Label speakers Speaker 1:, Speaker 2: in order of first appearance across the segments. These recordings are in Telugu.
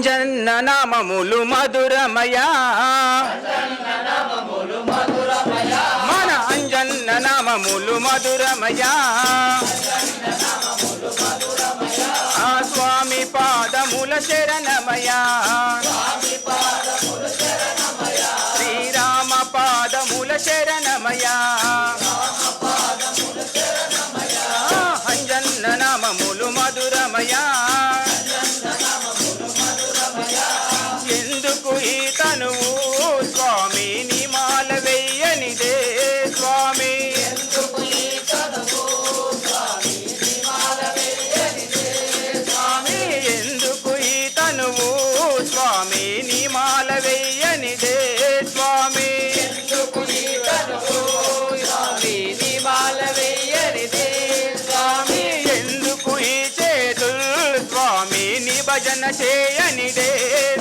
Speaker 1: జన్న నామములు మధురమయా. మన అంజన్న నామములు మధురమయా. ఆ స్వామి పాదముల శరణమయా. శ్రీరామ పాదముల శరణ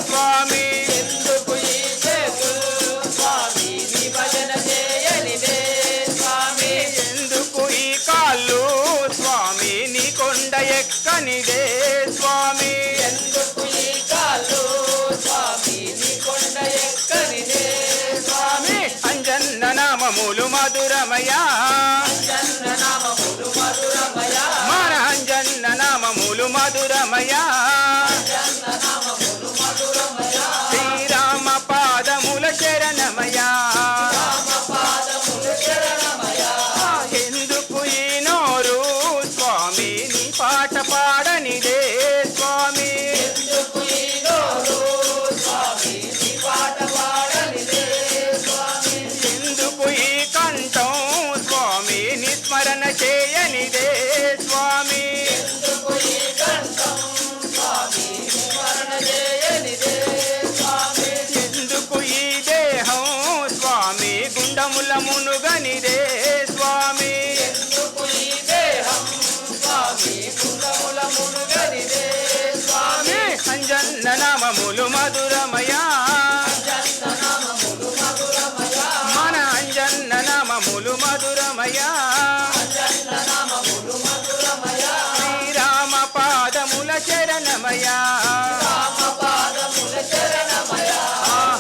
Speaker 1: స్వామి. భజన చేయనిదే స్వామి. ఎందుకు ఈ కాళ్ళు స్వామి? నీ కొండ ఎక్కనిదే స్వామి. స్వామి? అంజన్న నామములు మధురమయా. మన అంజన్న నామములు మధురమయా. ఎందుకు ఈ కంఠం స్వామి నిస్మరణ చేయనిదే స్వామి. ఎందుకు ఈ దేహం స్వామి గుండముల మునుగనిదే స్వామి. స్వామి అంజన్న నామములు మధురమయా మధురమయా శ్రీరామ పాదముల శరణమయా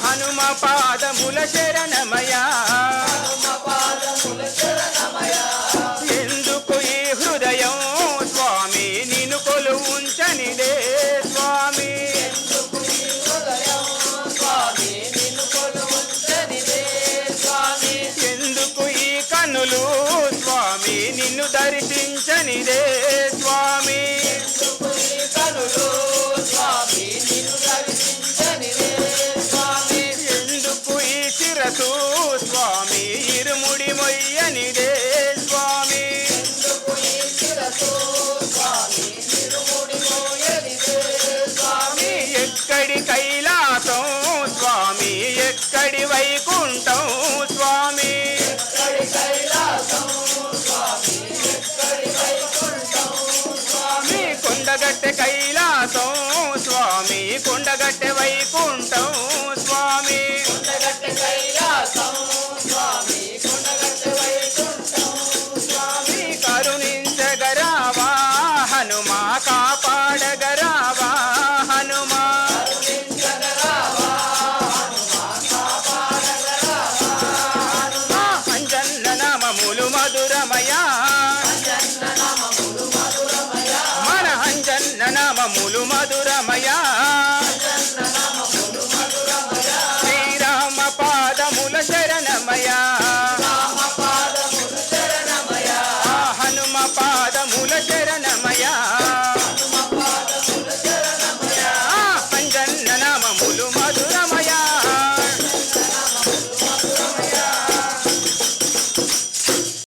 Speaker 1: హనుమ పాదముల శరణ దర్శించనిదే స్వామి. ఎందుకు ఈ శిరసు స్వామి? ఇరుముడి మొయ్యనిదే స్వామి. స్వామి ఎక్కడి కైలాసం? స్వామి ఎక్కడి వైకుంఠం? కొండగట్టె వైకుంఠం స్వామి. కరుణించగరావా హనుమా కాపాడగరావా హనుమా. అంజన్న నామములు మధురమయా. మన అంజన్న నామములు మధురమయా.